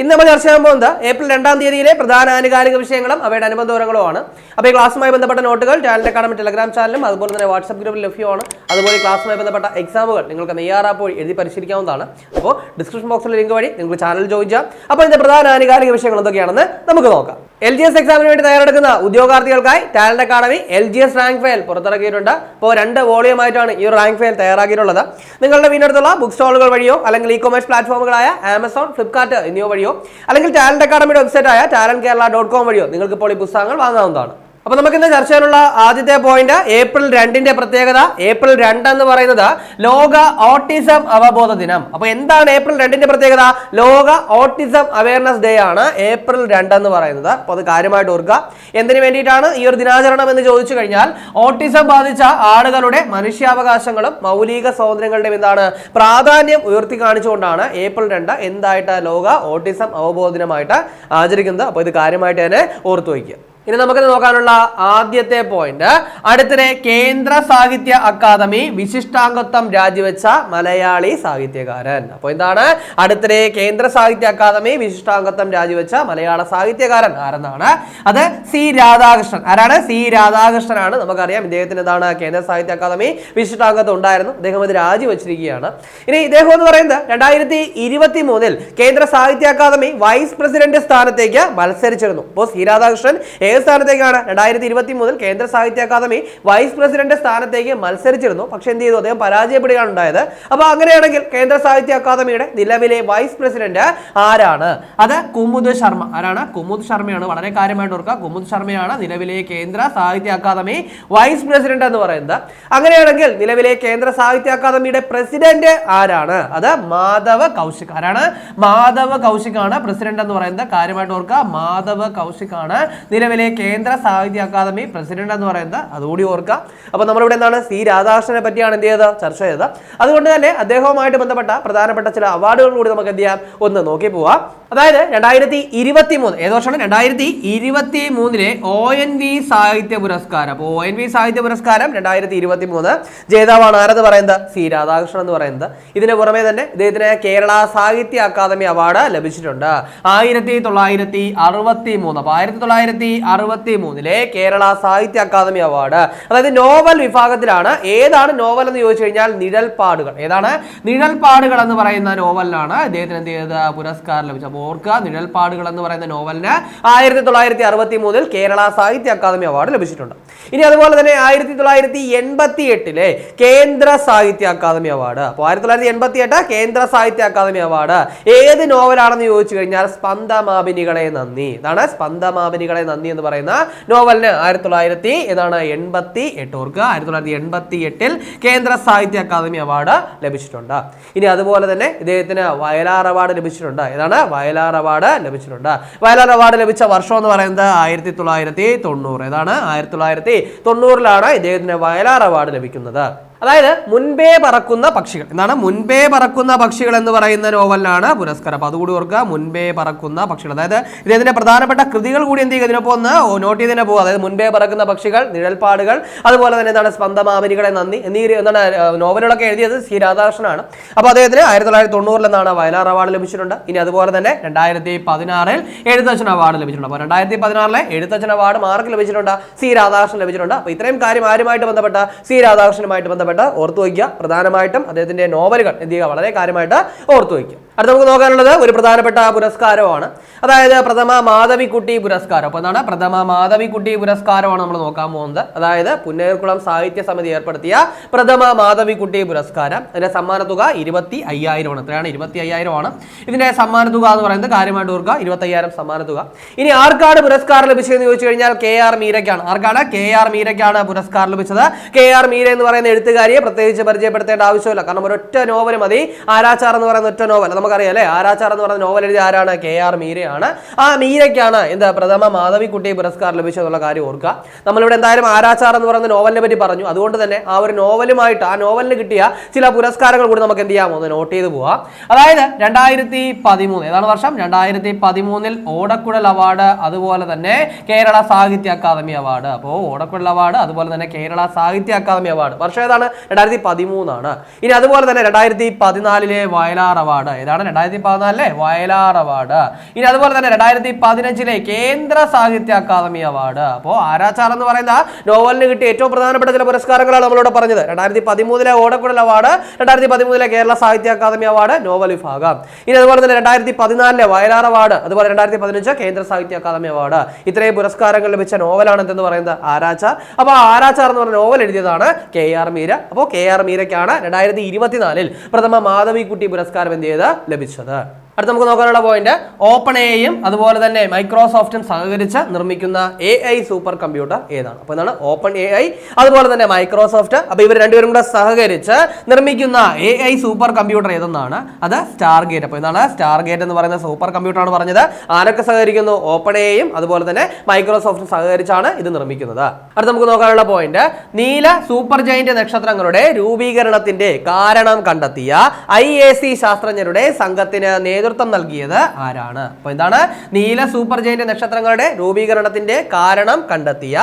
ഇന്ന് നമ്മൾ ചർച്ച ചെയ്യാൻ പോകുന്നത് ഏപ്രിൽ രണ്ടാം തീയതിയിലെ പ്രധാന ആനുകാലിക വിഷയങ്ങളും അവയുടെ അനുബന്ധ വിവരങ്ങളുമാണ് അപ്പോൾ ഈ ക്ലാസ്സുമായി ബന്ധപ്പെട്ട നോട്ടുകൾ ടാലന്റ് അക്കാഡമി ടെലഗ്രാം ചാനലും അതുപോലെ തന്നെ വാട്സ്ആപ്പ് ഗ്രൂപ്പിൽ ലഭ്യമാണ്. അതുപോലെ ക്ലാസ്സുമായി ബന്ധപ്പെട്ട എക്സാമുകൾ നിങ്ങൾക്ക് നെയ്യാറാപ്പ് വഴി എഴുതി പരിശീലിക്കാവുന്നതാണ്. അപ്പോൾ ഡിസ്ക്രിപ്ഷൻ ബോക്സിലെ ലിങ്ക് വഴി നിങ്ങൾക്ക് ചാനൽ ജോയിൻ ചെയ്യാം. അപ്പോൾ ഇതിന്റെ പ്രധാന ആനുകാലിക വിഷയങ്ങൾ എന്തൊക്കെയാണെന്ന് നമുക്ക് നോക്കാം. എൽ ജി എസ് എക്സാമിന് വേണ്ടി തയ്യാറെടുക്കുന്ന ഉദ്യോഗാർത്ഥികൾക്കായി talent academy L G S rank file പുറത്തിറക്കിയിട്ടുണ്ട്. അപ്പോൾ രണ്ട് വോളിയം ആയിട്ടാണ് ഈ റാങ്ക് ഫയൽ തയ്യാറാക്കിയിട്ടുള്ളത്. നിങ്ങളുടെ വീടിനടുത്തുള്ള ബുക്ക് സ്റ്റാളുകൾ വഴിയോ അല്ലെങ്കിൽ ഇ കൊമേഴ്സ് പ്ലാറ്റ്ഫോമുകളായ ആമസോൺ ഫ്ലിപ്കാർട്ട് എന്നിവ വഴിയോ അല്ലെങ്കിൽ ടാലന്റ് അക്കാഡമിയുടെ വെബ്സൈറ്റായ ടാലന്റ് കേരള ഡോട്ട് കോം വഴിയോ? നിങ്ങൾക്ക് ഇപ്പോൾ ഈ പുസ്തകങ്ങൾ വാങ്ങാവുന്നതാണ്. അപ്പൊ നമുക്ക് ഇന്ന് ചർച്ച ചെയ്യാനുള്ള ആദ്യത്തെ പോയിന്റ് ഏപ്രിൽ രണ്ടിന്റെ പ്രത്യേകത. ഏപ്രിൽ രണ്ട് എന്ന് പറയുന്നത് ലോക ഓട്ടിസം അവബോധ ദിനം. അപ്പൊ എന്താണ് ഏപ്രിൽ രണ്ടിന്റെ പ്രത്യേകത? ലോക ഓട്ടിസം അവയർനെസ് ഡേ ആണ് ഏപ്രിൽ രണ്ട് എന്ന് പറയുന്നത്. അപ്പൊ അത് കാര്യമായിട്ട് ഓർക്കുക. എന്തിനു വേണ്ടിയിട്ടാണ് ഈ ഒരു ദിനാചരണം എന്ന് ചോദിച്ചു കഴിഞ്ഞാൽ ഓട്ടിസം ബാധിച്ച ആളുകളുടെ മനുഷ്യാവകാശങ്ങളും മൗലിക സ്വാതന്ത്ര്യങ്ങളുടെയും എന്താണ് പ്രാധാന്യം ഉയർത്തി കാണിച്ചുകൊണ്ടാണ് ഏപ്രിൽ രണ്ട് എന്തായിട്ട് ലോക ഓട്ടിസം അവബോധ ദിനമായിട്ട് ആചരിക്കുന്നത്. അപ്പോൾ ഇത് കാര്യമായിട്ട് തന്നെ ഓർത്തു വയ്ക്കുക. ഇനി നമുക്ക് നോക്കാനുള്ള ആദ്യത്തെ പോയിന്റ് അടുത്തിടെ കേന്ദ്ര സാഹിത്യ അക്കാദമി വിശിഷ്ടാംഗത്വം രാജിവെച്ച മലയാളി സാഹിത്യകാരൻ. അപ്പോൾ എന്താണ്? അടുത്തിടെ കേന്ദ്ര സാഹിത്യ അക്കാദമി വിശിഷ്ടാംഗത്വം രാജിവെച്ച മലയാള സാഹിത്യകാരൻ ആരെന്നാണ്? അത് സി രാധാകൃഷ്ണൻ. ആരാണ്? സി രാധാകൃഷ്ണനാണ്. നമുക്കറിയാം ഇദ്ദേഹത്തിന് എന്താണ് കേന്ദ്ര സാഹിത്യ അക്കാദമി വിശിഷ്ടാംഗത്വം ഉണ്ടായിരുന്നു. അദ്ദേഹം അത് രാജിവെച്ചിരിക്കുകയാണ്. ഇനി ഇദ്ദേഹം എന്ന് പറയുന്നത് രണ്ടായിരത്തി ഇരുപത്തി മൂന്നിൽ കേന്ദ്ര സാഹിത്യ അക്കാദമി വൈസ് പ്രസിഡന്റ് സ്ഥാനത്തേക്ക് മത്സരിച്ചിരുന്നു. അപ്പോൾ സി രാധാകൃഷ്ണൻ ഏത് സ്ഥാനത്തേക്കാണ്. രണ്ടായിരത്തി ഇരുപത്തി മൂന്നിൽ കേന്ദ്ര സാഹിത്യ അക്കാദമി വൈസ് പ്രസിഡന്റ് സ്ഥാനത്തേക്ക് മത്സരിച്ചിരുന്നു. പക്ഷെ എന്ത് ചെയ്തു? അദ്ദേഹം പരാജയപ്പെടുകയാണ് ഉണ്ടായത്. അപ്പൊ അങ്ങനെയാണെങ്കിൽ കേന്ദ്ര സാഹിത്യ അക്കാദമിയുടെ നിലവിലെ വൈസ് പ്രസിഡന്റ് ആരാണ്? അത് കുമുദ് ശർമ്മ. ആരാണ്? കുമുദ് ശർമ്മയാണ്. വളരെ കാര്യമായിട്ട് ഓർക്കുക. കുമുദ് ശർമ്മയാണ് നിലവിലെ കേന്ദ്ര സാഹിത്യ അക്കാദമി വൈസ് പ്രസിഡന്റ് എന്ന് പറയുന്നത്. അങ്ങനെയാണെങ്കിൽ നിലവിലെ കേന്ദ്ര സാഹിത്യ അക്കാദമിയുടെ പ്രസിഡന്റ് ആരാണ്? അത് മാധവ കൗശിക്. ആരാണ്? മാധവ കൗശിക് ആണ് പ്രസിഡന്റ് എന്ന് പറയുന്നത്. കാര്യമായിട്ട് ഓർക്കുക. മാധവ കൗശിക് ആണ് നിലവിലെ കേന്ദ്ര സാഹിത്യ അക്കാദമി പ്രസിഡന്റ് എന്ന് പറയുന്നത്. അതുകൂടി ഓർക്കുക. അപ്പൊ നമ്മളിവിടെ എന്താണ്? സി രാധാകൃഷ്ണനെ പറ്റിയാണ് എന്ത് ചെയ്തത്? ചർച്ച ചെയ്തത്. അതുകൊണ്ട് തന്നെ അദ്ദേഹവുമായിട്ട് ബന്ധപ്പെട്ട പ്രധാനപ്പെട്ട ചില അവാർഡുകൾ കൂടി നമുക്ക് എന്ത് ചെയ്യാം? ഒന്ന് നോക്കി പോവാം. അതായത് രണ്ടായിരത്തി ഇരുപത്തി മൂന്ന് ഏത് വർഷമാണ്? രണ്ടായിരത്തി ഇരുപത്തി മൂന്നിലെ ഒ എൻ വി സാഹിത്യ പുരസ്കാരം. അപ്പോൾ ഒ എൻ വി സാഹിത്യ പുരസ്കാരം രണ്ടായിരത്തി ഇരുപത്തി മൂന്ന് ജേതാവാണ് ആരെന്ന് പറയുന്നത്? സി രാധാകൃഷ്ണൻ എന്ന് പറയുന്നത്. ഇതിന് പുറമെ തന്നെ ഇദ്ദേഹത്തിന് കേരള സാഹിത്യ അക്കാദമി അവാർഡ് ലഭിച്ചിട്ടുണ്ട്. ആയിരത്തി തൊള്ളായിരത്തി അറുപത്തി മൂന്ന് അപ്പോൾ ആയിരത്തി തൊള്ളായിരത്തി അറുപത്തി മൂന്നിലെ കേരള സാഹിത്യ അക്കാദമി അവാർഡ്. അതായത് നോവൽ വിഭാഗത്തിലാണ് ഏതാണ് നോവൽ എന്ന് ചോദിച്ചു കഴിഞ്ഞാൽ നിഴൽപ്പാടുകൾ. ഏതാണ്? നിഴൽപ്പാടുകൾ എന്ന് പറയുന്ന നോവലിനാണ് അദ്ദേഹത്തിന് എന്ത് ചെയ്തത്? പുരസ്കാരം ലഭിച്ചത്. അപ്പോൾ ഓർക്കുക നിഴൽപ്പാടുകൾ എന്ന് പറയുന്ന നോവലിന് ആയിരത്തി തൊള്ളായിരത്തി അറുപത്തി മൂന്നിൽ കേരള സാഹിത്യ അക്കാദമി അവാർഡ് ലഭിച്ചിട്ടുണ്ട്. ഇനി അതുപോലെ തന്നെ ആയിരത്തി തൊള്ളായിരത്തി എൺപത്തി എട്ടിലെ കേന്ദ്ര സാഹിത്യ അക്കാദമി അവാർഡ്. അപ്പോൾ ആയിരത്തി തൊള്ളായിരത്തി എൺപത്തി എട്ട് കേന്ദ്ര സാഹിത്യ അക്കാദമി അവാർഡ്. ഏത് നോവലാണെന്ന് ചോദിച്ചു കഴിഞ്ഞാൽ സ്പന്ദമാപിനികളെ നന്ദി. ഇതാണ് സ്പന്ദമാപിനികളെ നന്ദി എന്ന് പറയുന്ന നോവലിന് ആയിരത്തി തൊള്ളായിരത്തി ഏതാണ് എൺപത്തി എട്ട് ഓർക്കുക. ആയിരത്തി തൊള്ളായിരത്തി എൺപത്തി എട്ടിൽ കേന്ദ്ര സാഹിത്യ അക്കാദമി അവാർഡ് ലഭിച്ചിട്ടുണ്ട്. ഇനി അതുപോലെ തന്നെ ഇദ്ദേഹത്തിന് വയലാർ അവാർഡ് ലഭിച്ചിട്ടുണ്ട്. ഏതാണ്? വയലാർ അവാർഡ് ലഭിച്ചിട്ടുണ്ട്. വയലാർ അവാർഡ് ലഭിച്ച വർഷം എന്ന് പറയുന്നത് ആയിരത്തി തൊള്ളായിരത്തി തൊണ്ണൂറ് ഏതാണ്? ആയിരത്തി തൊള്ളായിരത്തി തൊണ്ണൂറിലാണ് ഇദ്ദേഹത്തിന് വയലാർ അവാർഡ് ലഭിക്കുന്നത്. അതായത് മുൻപേ പറക്കുന്ന പക്ഷികൾ. എന്താണ്? മുൻപേ പറക്കുന്ന പക്ഷികൾ എന്ന് പറയുന്ന നോവലിനാണ് പുരസ്കാരം. അപ്പൊ അതുകൂടി ഓർക്കുക മുൻപേ പറക്കുന്ന പക്ഷികൾ. അതായത് ഇതിന്റെ പ്രധാനപ്പെട്ട കൃതികൾ കൂടി എന്ത് ചെയ്യുക? ഇതിനൊപ്പം ഒന്ന് നോട്ട് ചെയ്തതിനെ പോകുക അതായത് മുൻപേ പറക്കുന്ന പക്ഷികൾ നിഴൽപ്പാടുകൾ അതുപോലെ തന്നെ എന്താണ്? സ്പന്ദമാമനികളെ നന്ദി എന്നീ എന്താണ് നോവലുകളൊക്കെ എഴുതിയത് സി രാധാകൃഷ്ണനാണ്. അപ്പോൾ അദ്ദേഹത്തിന് ആയിരത്തി തൊള്ളായിരത്തി തൊണ്ണൂറിൽ എന്താണ് വയലാർ അവാർഡ് ലഭിച്ചിട്ടുണ്ട്. ഇനി അതുപോലെ തന്നെ രണ്ടായിരത്തി പതിനാറിൽ എഴുത്തച്ഛൻ അവാർഡ് ലഭിച്ചിട്ടുണ്ട്. അപ്പോൾ രണ്ടായിരത്തി പതിനാറിലെ എഴുത്തച്ഛൻ അവാർഡ് മാർക്ക് ലഭിച്ചിട്ടുണ്ട് സി രാധാകൃഷ്ണൻ ലഭിച്ചിട്ടുണ്ട്. അപ്പോൾ ഇത്രയും കാര്യം ആരുമായിട്ട് ബന്ധപ്പെട്ട? സി രാധാകൃഷ്ണനുമായിട്ട് ബന്ധപ്പെട്ട ഓർത്തു വയ്ക്കുക പ്രധാനമായിട്ടും അദ്ദേഹത്തിന്റെ നോവലുകൾ എന്ത് ചെയ്യുക വളരെ കാര്യമായിട്ട് ഓർത്തു വയ്ക്കുക അടുത്ത നമുക്ക് നോക്കാനുള്ളത് ഒരു പ്രധാനപ്പെട്ട പുരസ്കാരമാണ്. അതായത് പ്രഥമ മാധവിക്കുട്ടി പുരസ്കാരം. അപ്പോൾ എന്താണ്? പ്രഥമ മാധവിക്കുട്ടി പുരസ്കാരമാണ് നമ്മൾ നോക്കാൻ പോകുന്നത്. അതായത് പുന്നേർക്കുളം സാഹിത്യ സമിതി ഏർപ്പെടുത്തിയ പ്രഥമ മാധവിക്കുട്ടി പുരസ്കാരം. അതിന്റെ സമ്മാന തുക ഇരുപത്തി അയ്യായിരമാണ് എത്രയാണ്? ഇരുപത്തി അയ്യായിരമാണ് സമ്മാന തുക എന്ന് പറയുന്നത് കാര്യമായിട്ട് ഓർക്കുക. ഇരുപത്തി അയ്യായിരം സമ്മാന തുക. ഇനി ആർക്കാണ് പുരസ്കാരം ലഭിച്ചതെന്ന് ചോദിച്ചു കഴിഞ്ഞാൽ കെ ആർ മീരയ്ക്കാണ്. ആർക്കാണ്? കെ ആർ മീരയ്ക്കാണ് പുരസ്കാരം ലഭിച്ചത്. കെ ആർ മീര എന്ന് പറയുന്ന എഴുത്തുകാരിയെ പ്രത്യേകിച്ച് പരിചയപ്പെടുത്തേണ്ട ആവശ്യമില്ല. കാരണം ഒരൊറ്റ നോവൽ മതി. ആരാച്ചാർ എന്ന് പറയുന്ന ഒറ്റ നോവൽ നമുക്കറിയാം അല്ലേ? ആരാച്ചാർ എന്ന് പറഞ്ഞ നോവൽ എഴുതിയ ആരാണ്? കെ ആർ മീരയാണ്. ആ മീരയ്ക്കാണ് എന്താ പ്രഥമ മാധവിക്കുട്ടി പുരസ്കാരം ലഭിച്ചതെന്നുള്ള കാര്യം ഓർക്കുക. നമ്മളിവിടെ എന്തായാലും ആരാച്ചാർ എന്ന് പറയുന്ന നോവലിനെ പറ്റി പറഞ്ഞു. അതുകൊണ്ട് തന്നെ ആ ഒരു നോവലുമായിട്ട് ആ നോവലിന് കിട്ടിയ ചില പുരസ്കാരങ്ങൾ കൂടി നമുക്ക് എന്ത് ചെയ്യാമോ ഒന്ന് നോട്ട് ചെയ്ത് പോവാം. അതായത് രണ്ടായിരത്തി പതിമൂന്ന് ഏതാണ് വർഷം? രണ്ടായിരത്തി പതിമൂന്നിൽ ഓടക്കുഴൽ അവാർഡ് അതുപോലെ തന്നെ കേരള സാഹിത്യ അക്കാദമി അവാർഡ്. അപ്പോൾ ഓടക്കുഴൽ അവാർഡ് അതുപോലെ തന്നെ കേരള സാഹിത്യ അക്കാദമി അവാർഡ്. വർഷം ഏതാണ്? രണ്ടായിരത്തി പതിമൂന്നാണ് ഇനി അതുപോലെ തന്നെ രണ്ടായിരത്തി പതിനാലിലെ വയലാർ അവാർഡ് ഏതാണ്? രണ്ടായിരത്തി പതിനാലിലെ വയലാർ അവാർഡ്. ഇനി അതുപോലെ തന്നെ രണ്ടായിരത്തി പതിനഞ്ചിലെ കേന്ദ്ര സാഹിത്യ അക്കാദമി അവാർഡ്. അപ്പോൾ ആരാച്ചാർ എന്ന് പറയുന്ന നോവലിന് കിട്ടിയ ഏറ്റവും പ്രധാനപ്പെട്ട ചില പുരസ്കാരങ്ങളാണ് നമ്മളോട് പറഞ്ഞത്. രണ്ടായിരത്തി പതിമൂന്നിലെ ഓടക്കുഴൽ അവാർഡ് രണ്ടായിരത്തി പതിമൂന്നിലെ കേരള സാഹിത്യ അക്കാദമി അവാർഡ് നോവൽ വിഭാഗം. ഇനി അതുപോലെ തന്നെ രണ്ടായിരത്തി പതിനാലിലെ വയലാർ അവാർഡ് അതുപോലെ രണ്ടായിരത്തി പതിനഞ്ച് കേന്ദ്ര സാഹിത്യ അക്കാദമി അവാർഡ്. ഇത്രയും പുരസ്കാരങ്ങൾ ലഭിച്ച നോവലാണ് എന്തെന്ന് പറയുന്നത് ആരാച്ചാർ. അപ്പോൾ ആരാച്ചാർ എന്ന് പറഞ്ഞ നോവൽ എഴുതിയതാണ് കെ ആർ മീര. അപ്പോൾ കെ ആർ മീരയ്ക്കാണ് രണ്ടായിരത്തി ഇരുപത്തിനാലിൽ പ്രഥമ മാധവിക്കുട്ടി പുരസ്കാരം എന്ത് ചെയ്ത് ലഭിച്ചത്. അടുത്ത നമുക്ക് നോക്കാനുള്ള പോയിന്റ് ഓപ്പൺ എയും അതുപോലെ തന്നെ മൈക്രോസോഫ്റ്റും സഹകരിച്ച് നിർമ്മിക്കുന്ന എ ഐ സൂപ്പർ കമ്പ്യൂട്ടർ ഏതാണ്? അപ്പോൾ എന്താണ് ഓപ്പൺ എ ഐ അതുപോലെ തന്നെ മൈക്രോസോഫ്റ്റ്. അപ്പോൾ ഇവർ രണ്ടുപേരും കൂടെ സഹകരിച്ച് നിർമ്മിക്കുന്ന എ ഐ സൂപ്പർ കമ്പ്യൂട്ടർ ഏതെന്നാണ്? അത് സ്റ്റാർ ഗേറ്റ് അപ്പോൾ ഇതാണ് സ്റ്റാർ ഗേറ്റ് എന്ന് പറയുന്ന സൂപ്പർ കമ്പ്യൂട്ടർ ആണ് പറഞ്ഞത്. ആരൊക്കെ സഹകരിക്കുന്നു? ഓപ്പൺ എയും അതുപോലെ തന്നെ മൈക്രോസോഫ്റ്റും സഹകരിച്ചാണ് ഇത് നിർമ്മിക്കുന്നത്. അടുത്ത നമുക്ക് നോക്കാനുള്ള പോയിന്റ് നീല സൂപ്പർ ജയിന്റ് നക്ഷത്രങ്ങളുടെ രൂപീകരണത്തിന്റെ കാരണം കണ്ടെത്തിയ ഐ ശാസ്ത്രജ്ഞരുടെ സംഘത്തിന് നേതൃത്വം നൽകിയത് ആരാണ്? അപ്പോൾ എന്താണ് നീല സൂപ്പർ ജയന്റ് നക്ഷത്രങ്ങളുടെ രൂപീകരണത്തിന്റെ കാരണം കണ്ടെത്തിയ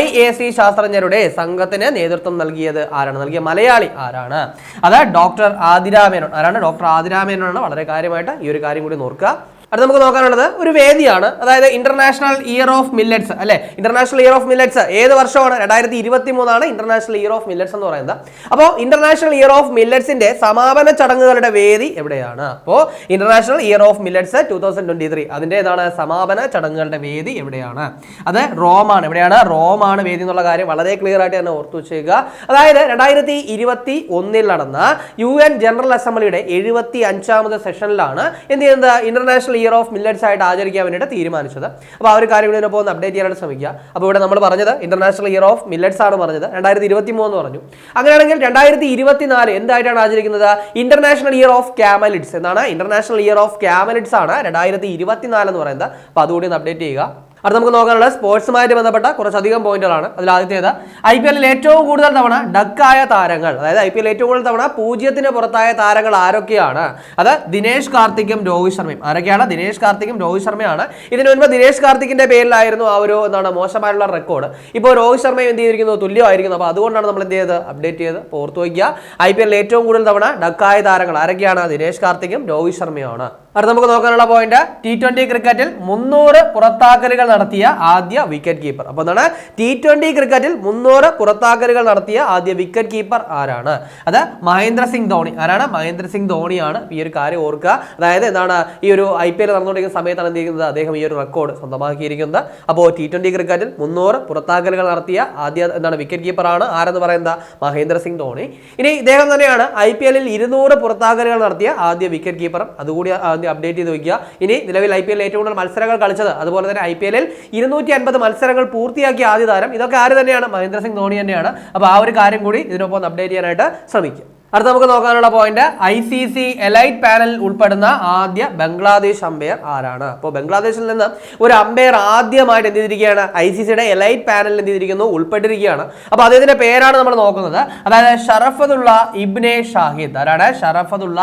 ഐ എ സി ശാസ്ത്രജ്ഞരുടെ സംഘത്തിന് നേതൃത്വം നൽകിയത് ആരാണ്? നൽകിയ മലയാളി ആരാണ്? അത് ഡോക്ടർ ആദിരാമേനോൺ ആരാണ്? ഡോക്ടർ ആതിരാമേനോനാണ്. വളരെ കാര്യമായിട്ട് ഈ ഒരു കാര്യം കൂടി നോക്കുക. അടുത്ത നമുക്ക് നോക്കാനുള്ളത് ഒരു വേദിയാണ്. അതായത് ഇന്റർനാഷണൽ ഇയർ ഓഫ് മില്ലറ്റ്സ് അല്ലെ? ഇന്റർനാഷണൽ ഇയർ ഓഫ് മില്ലറ്റ്സ് ഏത് വർഷമാണ്? രണ്ടായിരത്തി ഇരുപത്തി മൂന്നാണ് ഇന്റർനാഷണൽ ഇയർ ഓഫ് മില്ലറ്റ്സ് എന്ന് പറയുന്നത്. അപ്പോൾ ഇന്റർനാഷണൽ ഇയർ ഓഫ് മില്ലറ്റ്സിന്റെ സമാപന ചടങ്ങുകളുടെ വേദി എവിടെയാണ്? അപ്പോൾ international year of millets two thousand twenty three അതിന്റെ ഏതാണ് സമാപന ചടങ്ങുകളുടെ വേദി എവിടെയാണ്? അത് റോമാണ്. എവിടെയാണ്? റോമാണ് വേദി എന്നുള്ള കാര്യം വളരെ ക്ലിയർ ആയിട്ട് തന്നെ ഓർത്തു വെച്ചേക്കുക. അതായത് രണ്ടായിരത്തി ഇരുപത്തി ഒന്നിൽ നടന്ന യു എൻ ജനറൽ അസംബ്ലിയുടെ എഴുപത്തി അഞ്ചാമത് സെഷനിലാണ് എന്ത് ചെയ്യുന്നത്? ഇന്റർനാഷണൽ ഇയർ ഓഫ് മില്ലറ്റ്സ് ആയിട്ട് ആചരിക്കാൻ വേണ്ടിയിട്ട് തീരുമാനിച്ചത്. അപ്പോൾ ആ ഒരു കാര്യം കൂടി പോകുന്ന അപ്ഡേറ്റ് ചെയ്യാനായിട്ട് ശ്രമിക്കുക. അപ്പോൾ ഇവിടെ നമ്മൾ പറഞ്ഞത് ഇന്റർനാഷണൽ ഇയർ ഓഫ് മില്ലറ്റ്സ് ആണ് പറഞ്ഞത്. രണ്ടായിരത്തി ഇരുപത്തി മൂന്ന് പറഞ്ഞു. അങ്ങനെയാണെങ്കിൽ രണ്ടായിരത്തി ഇരുപത്തിനാല് എന്തായിട്ടാണ് ആചരിക്കുന്നത്? ഇന്റർനാഷണൽ ഇയർ ഓഫ് ക്യാമലിറ്റ്സ് എന്നാണ്. ഇന്റർനാഷണൽ ഇയർ ഓഫ് ക്യാമലിറ്റ്സ് ആണ് രണ്ടായിരത്തി ഇരുപത്തിനാല് എന്ന് പറയുന്നത്. അപ്പോൾ അതുകൂടി ഒന്ന് അപ്ഡേറ്റ് ചെയ്യുക. അടുത്ത നമുക്ക് നോക്കാനുള്ള സ്പോർട്സുമായിട്ട് ബന്ധപ്പെട്ട കുറച്ചധികം പോയിന്റുകളാണ്. അതിൽ ആദ്യത്തേത് ഐ പി എല്ലിൽ ഏറ്റവും കൂടുതൽ തവണ ഡക്കായ താരങ്ങൾ അതായത് ഐ പി എൽ ഏറ്റവും കൂടുതൽ തവണ പൂജ്യത്തിന് പുറത്തായ താരങ്ങൾ ആരൊക്കെയാണ്? അത് ദിനേശ് കാർത്തിക്കും രോഹിത് ശർമ്മയും. ആരൊക്കെയാണ്? ദിനേശ് കാർത്തിക്കും രോഹിത് ശർമ്മയാണ്. ഇതിനു മുൻപ് ദിനേശ് കാർത്തിക്കിന്റെ പേരിലായിരുന്നു ആ ഒരു എന്താണ് മോശമായിട്ടുള്ള റെക്കോർഡ് ഇപ്പോൾ രോഹിത് ശർമ്മയും എന്ത് ചെയ്തിരിക്കുന്നു? തുല്യമായിരിക്കുന്നു. അപ്പോൾ അതുകൊണ്ടാണ് നമ്മൾ എന്ത് ചെയ്തത്? അപ്ഡേറ്റ് ചെയ്ത് ഓർത്ത് വയ്ക്കുക ഐ പി എല്ലിൽ ഏറ്റവും കൂടുതൽ തവണ ഡക്കായ താരങ്ങൾ ആരൊക്കെയാണ്? ദിനേശ് കാർത്തിക്കും രോഹിത് ശർമ്മയുമാണ്. അടുത്ത നമുക്ക് നോക്കാനുള്ള പോയിന്റ് ടി ട്വന്റി ക്രിക്കറ്റിൽ മുന്നൂറ് പുറത്താക്കലുകൾ നടത്തിയ ആദ്യ വിക്കറ്റ് കീപ്പർ അപ്പോൾ എന്താണ്? ടി ട്വന്റി ക്രിക്കറ്റിൽ മുന്നൂറ് പുറത്താക്കലുകൾ നടത്തിയ ആദ്യ വിക്കറ്റ് കീപ്പർ ആരാണ്? അത് മഹേന്ദ്ര സിംഗ് ധോണി. ആരാണ്? മഹേന്ദ്ര സിംഗ് ധോണിയാണ്. ഈ ഒരു കാര്യം ഓർക്കുക. അതായത് എന്താണ്? ഈ ഒരു ഐ പി എൽ നടന്നുകൊണ്ടിരിക്കുന്ന സമയത്താണ് എന്ത് ചെയ്യുന്നത്? അദ്ദേഹം ഈ ഒരു റെക്കോർഡ് സ്വന്തമാക്കിയിരിക്കുന്നത്. അപ്പോൾ ടി ട്വന്റി ക്രിക്കറ്റിൽ മുന്നൂറ് പുറത്താക്കലുകൾ നടത്തിയ ആദ്യ എന്താണ്? വിക്കറ്റ് കീപ്പറാണ് ആരെന്ന് പറയുന്നത് മഹേന്ദ്ര സിംഗ് ധോണി. ഇനി ഇദ്ദേഹം തന്നെയാണ് ഐ പി എല്ലിൽ ഇരുന്നൂറ് പുറത്താക്കലുകൾ നടത്തിയ ആദ്യ വിക്കറ്റ് കീപ്പറും അതുകൂടി ആദ്യം അപ്ഡേറ്റ് ചെയ്ത് വയ്ക്കുക ഇനി നിലവിൽ ഐ പി എൽ ഏറ്റവും കൂടുതൽ മത്സരങ്ങൾ കളിച്ചത് അതുപോലെ തന്നെ ഐ പി എല്ലിൽ ഇരുന്നൂറ്റി അൻപത് മത്സരങ്ങൾ പൂർത്തിയാക്കിയ ആദ്യ താരം ഇതൊക്കെ ആര് തന്നെയാണ്? മഹേന്ദ്ര സിംഗ് ധോണി തന്നെയാണ്. അപ്പോൾ ആ ഒരു കാര്യം കൂടി ഇതിനൊപ്പം അപ്ഡേറ്റ് ചെയ്യാനായിട്ട് ശ്രമിക്കുക. അടുത്ത നമുക്ക് നോക്കാനുള്ള point I C C elite panel ഉൾപ്പെടുന്ന ആദ്യ ബംഗ്ലാദേശ് അമ്പയർ ആരാണ്? അപ്പോൾ ബംഗ്ലാദേശിൽ നിന്ന് ഒരു അമ്പയർ ആദ്യമായിട്ട് എന്ത് ചെയ്തിരിക്കുകയാണ്? ഐ സി സിയുടെ എലൈറ്റ് പാനലിൽ എന്ത് ചെയ്തിരിക്കുന്നു? ഉൾപ്പെട്ടിരിക്കുകയാണ്. അപ്പോൾ അദ്ദേഹത്തിന്റെ പേരാണ് നമ്മൾ നോക്കുന്നത്. അതായത് ഷറഫതുള്ള ഇബ്നെ ഷാഹിദ്. ആരാണ്? ഷറഫതുള്ള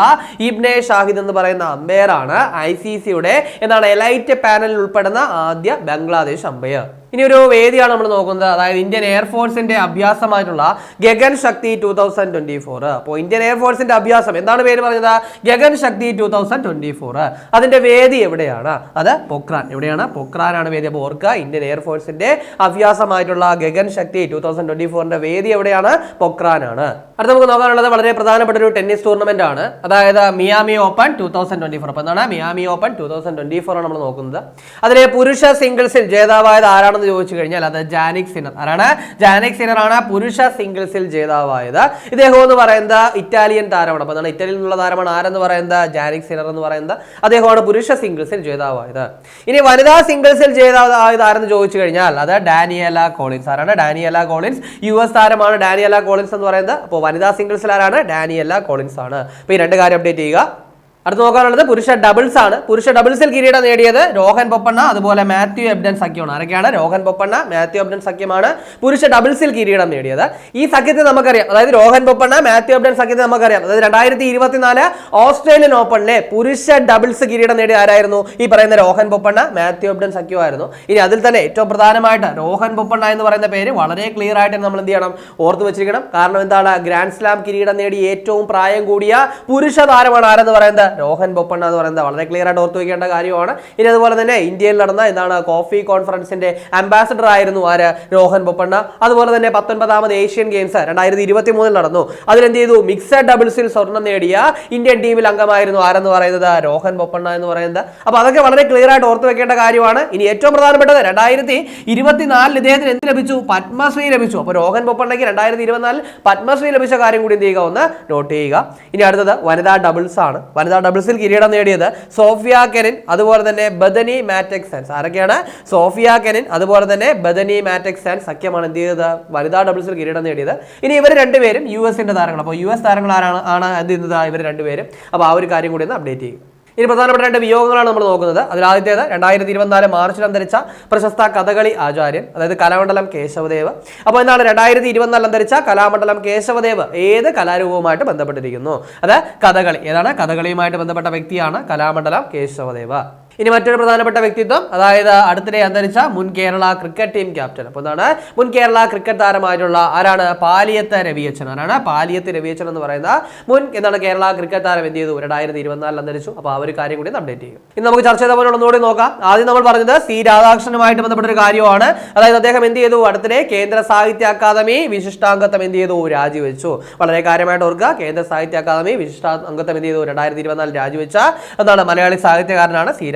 ഇബ്നെ ഷാഹിദ് എന്ന് പറയുന്ന അമ്പയർ ആണ് ഐ സി സിയുടെ എന്താണ് എലൈറ്റ് പാനലിൽ ഉൾപ്പെടുന്ന ആദ്യ ബംഗ്ലാദേശ് അമ്പയർ ഇനി ഒരു വേദിയാണ് നമ്മൾ നോക്കുന്നത്. അതായത് ഇന്ത്യൻ എയർഫോഴ്സിന്റെ അഭ്യാസമായിട്ടുള്ള Gagan Shakti two thousand twenty four അപ്പോൾ ഇന്ത്യൻ എയർഫോഴ്സിന്റെ അഭ്യാസം എന്താണ് പേര് പറഞ്ഞത്? Gagan Shakti two thousand twenty four അതിന്റെ വേദി എവിടെയാണ്? അത് പൊക്രാൻ. എവിടെയാണ്? പൊക്രാനാണ് വേദി. അപ്പോൾ ഓർക്കുക ഇന്ത്യൻ എയർഫോഴ്സിന്റെ അഭ്യാസമായിട്ടുള്ള Gagan Shakti two thousand twenty ഫോറിന്റെ വേദി എവിടെയാണ്? പൊക്രാനാണ്. അടുത്ത നമുക്ക് നോക്കാനുള്ളത് വളരെ പ്രധാനപ്പെട്ട ഒരു ടെന്നീസ് ടൂർണമെന്റ് ആണ്. അതായത് Miami open two thousand twenty four അപ്പോൾ എന്താണ് Miami open two thousand twenty four ആണ് നമ്മൾ നോക്കുന്നത്. അതിലെ പുരുഷ സിംഗിൾസിൽ ജേതാവായത് ആരാണെന്ന് ചോദിച്ചു കഴിഞ്ഞാൽ അത് ജാനിക് സിനർ. ആരാണ്? ജാനിക് സിനർ ആണ് പുരുഷ സിംഗിൾസിൽ ജേതാവായത്. ഇദ്ദേഹം എന്ന് പറയുന്നത് ഇറ്റാലിയൻ താരമാണ്. അപ്പോൾ അതാണ് ഇറ്റലിയിൽ നിന്നുള്ള താരമാണ് ആരെന്ന് പറയുന്നത്? ജാനിക് സിനർ എന്ന് പറയുന്നത് അദ്ദേഹമാണ് പുരുഷ സിംഗിൾസിൽ ജേതാവായത്. ഇനി വനിതാ സിംഗിൾസിൽ ജേതാവായത് ആരെന്ന് ചോദിച്ചു കഴിഞ്ഞാൽ അത് ഡാനിയല കോളിൻസ് ആരാണ്? ഡാനിയല കോളിൻസ് യു എസ് താരമാണ് ഡാനിയല കോളിൻസ് എന്ന് പറയുന്നത്. അപ്പോൾ വനിതാ സിംഗിൾസിൽ ആരാണ്? ഡാനിയല കോളിൻസ് ആണ്. അപ്പോൾ ഈ രണ്ട് കാര്യം അപ്ഡേറ്റ് ചെയ്യുക. അടുത്ത് നോക്കാനുള്ളത് പുരുഷ ഡബിൾസ് ആണ്. പുരുഷ ഡബിൾസിൽ കിരീടം നേടിയത് രോഹൻ ബൊപ്പണ്ണ അതുപോലെ മാത്യു എബ്ഡൻ സഖ്യമാണ്. ആരൊക്കെയാണ്? രോഹൻ ബൊപ്പണ്ണ മാത്യു എബ്ഡൻ സഖ്യമാണ് പുരുഷ ഡബിൾസിൽ കിരീടം നേടിയത്. ഈ സഖ്യത്തെ നമുക്കറിയാം. അതായത് രോഹൻ ബൊപ്പണ്ണ മാത്യു എബ്ഡൻ സഖ്യത്തെ നമുക്കറിയാം. അതായത് രണ്ടായിരത്തി ഇരുപത്തിനാല് ഓസ്ട്രേലിയൻ ഓപ്പണിലെ പുരുഷ ഡബിൾസ് കിരീടം നേടിയ ആരായിരുന്നു? ഈ പറയുന്ന രോഹൻ ബൊപ്പണ്ണ മാത്യു എബ്ഡൻ സഖ്യമായിരുന്നു. ഇനി അതിൽ തന്നെ ഏറ്റവും പ്രധാനമായിട്ട് രോഹൻ ബൊപ്പണ്ണ എന്ന് പറയുന്ന പേര് വളരെ ക്ലിയർ ആയിട്ട് നമ്മൾ എന്ത് ചെയ്യണം? ഓർത്ത് വെച്ചിരിക്കണം. കാരണം എന്താണ്? ഗ്രാൻഡ് സ്ലാം കിരീടം നേടി ഏറ്റവും പ്രായം കൂടിയ പുരുഷ താരമാണ് ആരെന്ന് പറയുന്നത്? രോഹൻ ബൊപ്പണ്ണ എന്ന് പറയുന്നത് വളരെ ക്ലിയർ ആയിട്ട് ഓർത്ത് വയ്ക്കേണ്ട കാര്യമാണ്. ഇനി അതുപോലെ തന്നെ ഇന്ത്യയിൽ നടന്ന എന്താണ് കോഫി കോൺഫറൻസിന്റെ അംബാസഡർ ആയിരുന്നു ആര്? രോഹൻ ബൊപ്പണ്ണ. അതുപോലെ തന്നെ പത്തൊൻപതാമത് ഏഷ്യൻ ഗെയിംസ് രണ്ടായിരത്തി ഇരുപത്തി മൂന്നിൽ നടന്നു. അതിലെന്ത് ചെയ്തു? മിക്സഡ് ഡബിൾസിൽ സ്വർണം നേടിയ ഇന്ത്യൻ ടീമിൽ അംഗമായിരുന്നു ആരെന്ന് പറയുന്നത്? രോഹൻ ബൊപ്പണ്ണ എന്ന് പറയുന്നത്. അപ്പൊ അതൊക്കെ വളരെ ക്ലിയർ ആയിട്ട് ഓർത്ത് വെക്കേണ്ട കാര്യമാണ്. ഇനി ഏറ്റവും പ്രധാനപ്പെട്ടത് രണ്ടായിരത്തി ഇരുപത്തിനാലിൽ ഇദ്ദേഹത്തിന് എന്ത് ലഭിച്ചു? പത്മശ്രീ ലഭിച്ചു. അപ്പോൾ രോഹൻ ബൊപ്പണ്ണയ്ക്ക് രണ്ടായിരത്തി ഇരുപത്തിനാലിൽ പത്മശ്രീ ലഭിച്ച കാര്യം കൂടി എന്ത് ചെയ്യുക? ഒന്ന് നോട്ട് ചെയ്യുക. ഇനി അടുത്തത് വനിതാ ഡബിൾസ് ആണ്. വനിതാ ഡബിൾസിൽ കിരീടം നേടിയത് സോഫിയ കെനിൻ അതുപോലെ തന്നെ ബദനി മാറ്റക് സാൻസ്. ആരൊക്കെയാണ്? സോഫിയ കെനിൻ അതുപോലെ തന്നെ ബദനി മാറ്റക് സാൻസ്. സഖ്യമാണ് എന്ത് ചെയ്തത്? വനിതാ ഡബിൾസിൽ കിരീടം നേടിയത്. ഇനി ഇവർ രണ്ടുപേരും യു എസിന്റെ താരങ്ങൾ. അപ്പോൾ യു എസ് താരങ്ങൾ ആരാണ്? ആണ് എന്ത് ചെയ്യുന്നത്? ഇവർ രണ്ടുപേരും. അപ്പോൾ ആ ഒരു കാര്യം കൂടി ഒന്ന് അപ്ഡേറ്റ് ചെയ്യുക ഇനി പ്രധാനപ്പെട്ട രണ്ട് വിയോഗങ്ങളാണ് നമ്മൾ നോക്കുന്നത്. അതിൽ ആദ്യത്തേത് രണ്ടായിരത്തി ഇരുപത്തിനാല് മാർച്ചിൽ അന്തരിച്ച പ്രശസ്ത കഥകളി ആചാര്യൻ അതായത് കലാമണ്ഡലം കേശവദേവ്. അപ്പോൾ എന്താണ് രണ്ടായിരത്തി ഇരുപത്തിനാല് അന്തരിച്ച കലാമണ്ഡലം കേശവദേവ്? ഏത് കലാരൂപവുമായിട്ട് ബന്ധപ്പെട്ടിരിക്കുന്നു? അത് കഥകളി. ഏതാണ്? കഥകളിയുമായിട്ട് ബന്ധപ്പെട്ട വ്യക്തിയാണ് കലാമണ്ഡലം കേശവദേവ്. ഇനി മറ്റൊരു പ്രധാനപ്പെട്ട വ്യക്തിത്വം അതായത് അടുത്തിടെ അന്തരിച്ച മുൻ കേരള ക്രിക്കറ്റ് ടീം ക്യാപ്റ്റൻ. അപ്പോൾ എന്താണ് മുൻ കേരള ക്രിക്കറ്റ് താരമായിട്ടുള്ള ആരാണ്? പാലിയത്ത് രവിയച്ചൻ. ആരാണ്? പാലിയത്ത് രവിയച്ചൻ എന്ന് പറയുന്ന മുൻ എന്താണ് കേരള ക്രിക്കറ്റ് താരം എന്ത് ചെയ്തു? രണ്ടായിരത്തി ഇരുപത്തിനാലിൽ അന്തരിച്ചു. അപ്പോൾ ആ ഒരു കാര്യം കൂടി അപ്ഡേറ്റ് ചെയ്യും. ഇനി നമുക്ക് ചർച്ച ചെയ്ത പോലെ ഒന്നുകൂടി നോക്കാം. ആദ്യം നമ്മൾ പറഞ്ഞത് സി രാധാകൃഷ്ണനുമായിട്ട് ബന്ധപ്പെട്ട ഒരു കാര്യമാണ് അതായത് അദ്ദേഹം എന്ത് ചെയ്തു? അടുത്തിടെ കേന്ദ്ര സാഹിത്യ അക്കാദമി വിശിഷ്ടാംഗത്വം എന്ത് ചെയ്തു? രാജിവെച്ചു. വളരെ കാര്യമായിട്ട് ഓർക്കുക കേന്ദ്ര സാഹിത്യ അക്കാദമി വിശിഷ്ടാംഗത്വം എന്ത് ചെയ്തു? രണ്ടായിരത്തി ഇരുപത്തിനാലിൽ രാജിവെച്ച എന്താണ്? മലയാളി സാഹിത്യകാരനാണ് സി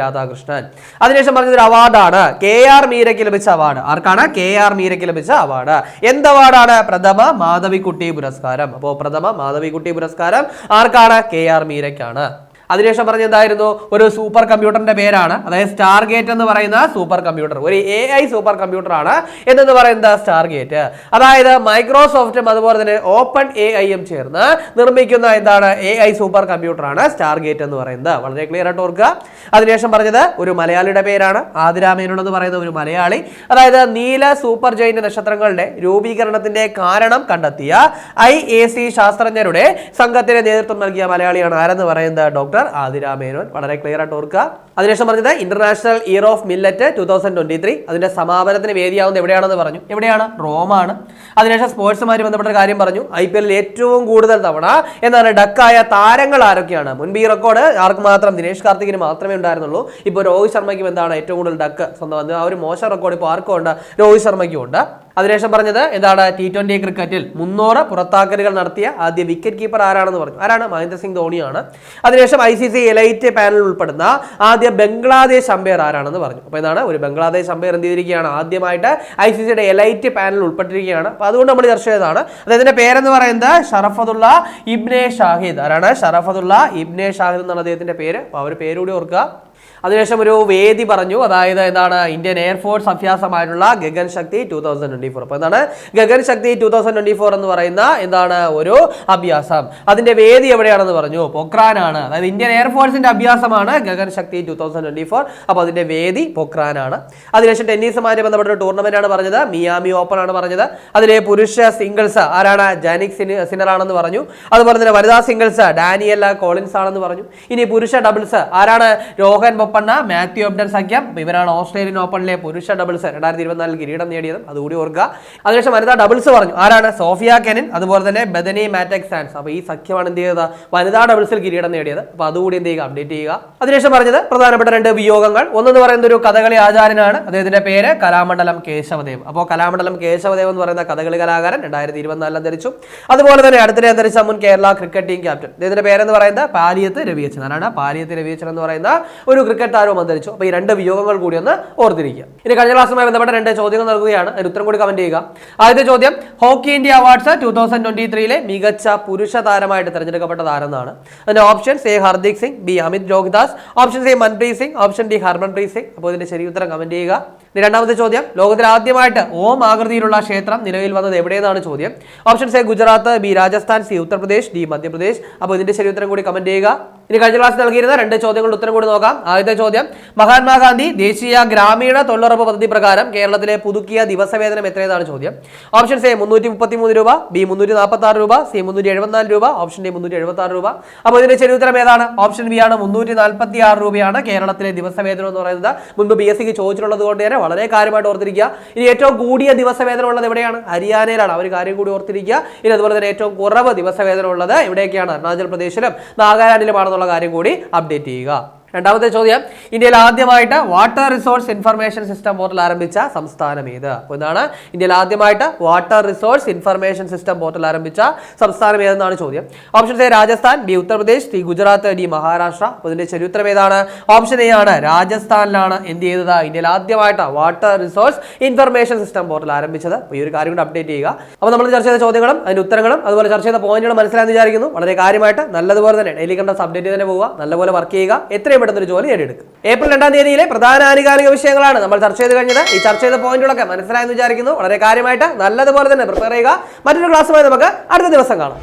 അതിനുശേഷം പറഞ്ഞ ഒരു അവാർഡാണ്. കെ ആർ മീരയ്ക്ക് ലഭിച്ച അവാർഡ്. ആർക്കാണ്? കെ ആർ മീരയ്ക്ക് ലഭിച്ച അവാർഡ്. എന്ത് അവാർഡാണ്? പ്രഥമ മാധവിക്കുട്ടി പുരസ്കാരം. അപ്പോൾ പ്രഥമ മാധവിക്കുട്ടി പുരസ്കാരം ആർക്കാണ്? കെ ആർ മീരയ്ക്കാണ്. അതിനുശേഷം പറഞ്ഞ എന്തായിരുന്നു? ഒരു സൂപ്പർ കമ്പ്യൂട്ടറിന്റെ പേരാണ്. അതായത് സ്റ്റാർ ഗേറ്റ് എന്ന് പറയുന്ന സൂപ്പർ കമ്പ്യൂട്ടർ ഒരു എ ഐ സൂപ്പർ കമ്പ്യൂട്ടർ ആണ്. എന്നു പറയുന്നത്? സ്റ്റാർ ഗേറ്റ് അതായത് മൈക്രോസോഫ്റ്റും അതുപോലെ തന്നെ ഓപ്പൺ എ ഐയും ചേർന്ന് നിർമ്മിക്കുന്ന എന്താണ്? എ ഐ സൂപ്പർ കമ്പ്യൂട്ടർ ആണ് സ്റ്റാർ ഗേറ്റ് എന്ന് പറയുന്നത്. വളരെ ക്ലിയർ ആയിട്ട് ഓർക്കുക. അതിനുശേഷം പറഞ്ഞത് ഒരു മലയാളിയുടെ പേരാണ്. ആതിരാമേനോട് എന്ന് പറയുന്ന ഒരു മലയാളി. അതായത് നീല സൂപ്പർ ജയിന്റ് നക്ഷത്രങ്ങളുടെ രൂപീകരണത്തിന്റെ കാരണം കണ്ടെത്തിയ ഐ എ സി ശാസ്ത്രജ്ഞരുടെ സംഘത്തിന് നേതൃത്വം നൽകിയ മലയാളിയാണ് ആരെന്ന് പറയുന്നത്? ഡോക്ടർ ആതിര മേനോൻ വളരെ ക്ലിയർ ആയിട്ട് ഓർക്കുക. അതിനുശേഷം പറഞ്ഞത് international year of millet two thousand twenty three അതിന്റെ സമാപനത്തിന് വേദിയാവുന്നത് എവിടെയാണെന്ന് പറഞ്ഞു. എവിടെയാണ്? റോമാണ്. അതിനുശേഷം സ്പോർട്സുമായി ബന്ധപ്പെട്ട കാര്യം പറഞ്ഞു. ഐ പി എല്ലിൽ ഏറ്റവും കൂടുതൽ തവണ എന്താണ് ഡക്കായ താരങ്ങൾ ആരൊക്കെയാണ്? മുൻപ് ഈ റെക്കോർഡ് ആർക്ക് മാത്രം ദിനേഷ് കാർത്തികിന് മാത്രമേ ഉണ്ടായിരുന്നുള്ളൂ. ഇപ്പോൾ രോഹിത് ശർമ്മയ്ക്കും എന്താണ് ഏറ്റവും കൂടുതൽ ഡക്ക് സ്വന്തം ആ ഒരു മോശം റെക്കോർഡ് ഇപ്പോൾ ആർക്കും ഉണ്ട്? രോഹിത് ശർമ്മയ്ക്കും ഉണ്ട്. അതിനുശേഷം പറഞ്ഞത് എന്താണ്? ടി ട്വന്റി ക്രിക്കറ്റിൽ മുന്നൂറ് പുറത്താക്കലുകൾ നടത്തിയ ആദ്യ വിക്കറ്റ് കീപ്പർ ആരാണെന്ന് പറഞ്ഞു. ആരാണ്? മഹേന്ദ്ര സിംഗ് ധോണിയാണ്. അതിനുശേഷം ഐ സി സി എലൈറ്റ് പാനലിൽ ഉൾപ്പെടുന്ന ആദ്യ ബംഗ്ലാദേശ് അമ്പയർ ആരാണെന്ന് പറഞ്ഞു. അപ്പോൾ എന്താണ്? ഒരു ബംഗ്ലാദേശ് അമ്പയർ എന്ത് ചെയ്തിരിക്കുകയാണ്? ആദ്യമായിട്ട് ഐ സി സിയുടെ എലൈറ്റ് പാനലിൽ ഉൾപ്പെട്ടിരിക്കുകയാണ്. അപ്പോൾ അതുകൊണ്ട് നമ്മൾ ചർച്ച ചെയ്തതാണ്. അദ്ദേഹത്തിന്റെ പേരെന്ന് പറയുന്നത് ഷറഫതുള്ള ഇബ്നെ ഷാഹിദ്. ആരാണ്? ഷറഫതുള്ള ഇബ്നെ ഷാഹിദ് എന്നാണ് അദ്ദേഹത്തിന്റെ പേര്. അപ്പോൾ ഒരു പേരുകൂടി ഓർക്കുക. അതിനുശേഷം ഒരു വേദി പറഞ്ഞു. അതായത് എന്താണ്? Indian air force അഭ്യാസമായിട്ടുള്ള Gagan Shakti two thousand twenty four അപ്പോൾ എന്താണ്? Gagan Shakti two thousand twenty four എന്ന് പറയുന്ന എന്താണ്? ഒരു അഭ്യാസം. അതിന്റെ വേദി എവിടെയാണെന്ന് പറഞ്ഞു? പൊക്രാനാണ് അതായത് ഇന്ത്യൻ എയർഫോഴ്സിന്റെ അഭ്യാസമാണ് Gagan Shakti two thousand twenty four അപ്പോൾ അതിന്റെ വേദി പൊക്രാനാണ് അതിനുശേഷം ടെന്നീസുമായി ബന്ധപ്പെട്ട ടൂർണമെന്റ് ആണ് പറഞ്ഞത്. മിയാമി ഓപ്പൺ ആണ് പറഞ്ഞത്. അതിലെ പുരുഷ സിംഗിൾസ് ആരാണ്? ജാനിക് സിനർ ആണെന്ന് പറഞ്ഞു. അതുപോലെ തന്നെ വനിതാ സിംഗിൾസ് ഡാനിയല്ല കോളിൻസ് ആണെന്ന് പറഞ്ഞു. ഇനി പുരുഷ ഡബിൾസ് ആരാണ്? രോഹൻ ബൊപ്പണ്ണ മാത്യു അബ്ഡൻ സഖ്യം. ഇവരാണ് ഓസ്ട്രേലിയൻ ഓപ്പണിലെ പുരുഷ ഡബിൾസ്. രണ്ടായിരത്തി ഇരുപത്തിനാലിൽ കിരീടം നേടിയതും. അതുകൂടി ഓർക്കുക. അതിനുശേഷം വനിതാ ഡബിൾസ് പറഞ്ഞു. ആരാണ്? സോഫിയ കെനിൻ അതുപോലെ തന്നെ ബദനി മാറ്റക് സാൻസ്. അപ്പോൾ ഈ സഖ്യമാണ് എന്ത് ചെയ്തത്? വനിതാ ഡബിൾസിൽ കിരീടം നേടിയത്. അപ്പോൾ അതുകൂടി എന്ത് ചെയ്യുക? അപ്ഡേറ്റ് ചെയ്യുക. അതിനുശേഷം പറഞ്ഞത് പ്രധാനപ്പെട്ട രണ്ട് വിയോഗങ്ങൾ. ഒന്നെന്ന് പറയുന്ന ഒരു കഥകളി ആചാര്യനാണ്. അദ്ദേഹത്തിന്റെ പേര് കലാമണ്ഡലം കേശവദേവ്. അപ്പോൾ കലാമണ്ഡലം കേശവദേവ് എന്ന് പറയുന്ന കഥകളി കലാകാരൻ രണ്ടായിരത്തി ഇരുപത്തിനാലിൽ അന്തരിച്ചു. അതുപോലെ തന്നെ അടുത്തിടെ അന്തരിച്ച മുൻ കേരള ക്രിക്കറ്റ് ടീം ക്യാപ്റ്റൻ. അദ്ദേഹത്തിന്റെ പേരെന്ന് പറയുന്നത് പാലിയത്ത് രവിയച്ചൻ ആരാണ് പാലിയത്ത് രവിയച്ചൻ എന്ന് പറയുന്ന ഒരു ക്രിക്കറ്റ് താരവും അന്തരിച്ചു അപ്പോൾ ഈ രണ്ട് വിയോഗങ്ങൾ കൂടി ഒന്ന് ഓർത്തിരിക്കുക. ഇനി കഴിഞ്ഞ ക്ലാസ്സുമായി ബന്ധപ്പെട്ട രണ്ട് ചോദ്യങ്ങൾ നൽകുകയാണ്. ഒരു ഉത്തരം കൂടി കമന്റ് ചെയ്യുക. ആദ്യത്തെ ചോദ്യം hockey India awards two thousand twenty ത്രീയിലെ മികച്ച പുരുഷ താരമായിട്ട് തിരഞ്ഞെടുക്കപ്പെട്ട താരെന്നാണ് അതിന്റെ options A Hardik Singh B Amit Rohidas option C Manpreet Singh option D Harmanpreet Singh. അപ്പോൾ ഇതിന്റെ ശരി ഉത്തരം കമന്റ് ചെയ്യുക. രണ്ടാമത്തെ ചോദ്യം. ലോകത്തിൽ ആദ്യമായിട്ട് ഓം ആകൃതിയിലുള്ള ക്ഷേത്രം നിലവിൽ വന്നത് എവിടെയെന്നാണ് ചോദ്യം. Options A Gujarat B Rajasthan C Uttar Pradesh D Madhya Pradesh. അപ്പോൾ ഇതിന്റെ ശരി ഉത്തരം കൂടി കമന്റ് ചെയ്യുക. ഇനി കഴിഞ്ഞ ക്ലാസ് നൽകിയിരുന്ന രണ്ട് ചോദ്യങ്ങളുടെ ഉത്തരം കൂടി നോക്കാം. ആദ്യത്തെ ചോദ്യം മഹാത്മാഗാന്ധി ദേശീയ ഗ്രാമീണ തൊഴിലുറപ്പ് പദ്ധതി പ്രകാരം കേരളത്തിലെ പുതുക്കിയ ദിവസവേതനം എത്രയെന്നാണ് ചോദ്യം. ഓപ്ഷൻസ് എ മുന്നൂറ്റി മുപ്പത്തി മൂന്ന് രൂപ. ബി മുന്നൂറ്റി നാൽപ്പത്തി ആറ് രൂപ. സി മുന്നൂറ്റി എഴുപത്തിനാല് രൂപ. ഓപ്ഷൻ ഡി മുന്നൂറ്റി എഴുപത്തി ആറ് രൂപ. അപ്പോൾ ഇതിന്റെ ശരി ഉത്തരം ഏതാണ്? ഓപ്ഷൻ ബി ആണ് മുന്നൂറ്റി നാൽപ്പത്തി ആറ് രൂപയാണ് കേരളത്തിലെ ദിവസവേതനം എന്ന് പറയുന്നത്. മുൻപ് ബി എസ് സിക്ക് ചോദിച്ചിട്ടുള്ളത് കൊണ്ട് തന്നെ വളരെ കാര്യമായിട്ട് ഓർത്തിരിക്കുക. ഇനി ഏറ്റവും കൂടിയ ദിവസവേതനം ഉള്ളത് എവിടെയാണ്? ഹരിയാനയിലാണ്. അവർ കാര്യം കൂടി ഓർത്തിരിക്കുക. ഇനി അതുപോലെ തന്നെ ഏറ്റവും കുറവ് ദിവസവേതനം ഉള്ളത് എവിടെയൊക്കെയാണ്? അരുണാചൽ പ്രദേശിലും നാഗാലാൻഡിലുമാണെന്നുള്ള കാര്യം കൂടി അപ്ഡേറ്റ് ചെയ്യുക. രണ്ടാമത്തെ ചോദ്യം ഇന്ത്യയിൽ ആദ്യമായിട്ട് water resource information system portal ആരംഭിച്ച സംസ്ഥാനം ഏത്? അപ്പോൾ ഇതാണ് ഇന്ത്യയിൽ ആദ്യമായിട്ട് water resource information system portal ആരംഭിച്ച സംസ്ഥാനം ഏതെന്നാണ് ചോദ്യം. Option A Rajasthan. B Uttar Pradesh. D Gujarat. D Maharashtra. അപ്പോൾ ഇതിന്റെ ചരിത്രം ഏതാണ്? ഓപ്ഷൻ എ ആണ് രാജസ്ഥാനിലാണ്. എന്ത് ചെയ്തത്? ഇന്ത്യയിൽ ആദ്യമായിട്ട് water resource information system portal ആരംഭിച്ചത്. ഈ ഒരു കാര്യം കൂടി അപ്ഡേറ്റ് ചെയ്യുക. അപ്പോൾ നമ്മൾ ചർച്ച ചെയ്ത ചോദ്യങ്ങളും അതിന്റെ ഉത്തരങ്ങളും അതുപോലെ ചർച്ച ചെയ്ത പോയിന്റുകളും മനസ്സിലാകുന്ന വിചാരിക്കുന്നു. വളരെ കാര്യമായിട്ട് നല്ലതുപോലെ തന്നെ ഡെയിലി കണ്ടസ് അപ്ഡേറ്റ് തന്നെ പോവുക. നല്ലപോലെ വർക്ക് ചെയ്യുക. എത്രയും പെട്ടെന്ന് ഒരു ജോലി നേടിയെടുക്കും. ഏപ്രിൽ രണ്ടാം തീയതിയിലെ പ്രധാന ആനുകാലിക വിഷയങ്ങളാണ് നമ്മൾ ചർച്ച ചെയ്ത് കഴിഞ്ഞത്. ഈ ചർച്ച ചെയ്ത പോയിന്റുകളൊക്കെ മനസ്സിലായെന്ന് വിചാരിക്കുന്നു. വളരെ കാര്യമായിട്ട് നല്ലതുപോലെ തന്നെ പ്രിപ്പയർ ചെയ്യുക. മറ്റൊരു ക്ലാസ്സുമായി നമുക്ക് അടുത്ത ദിവസം കാണാം.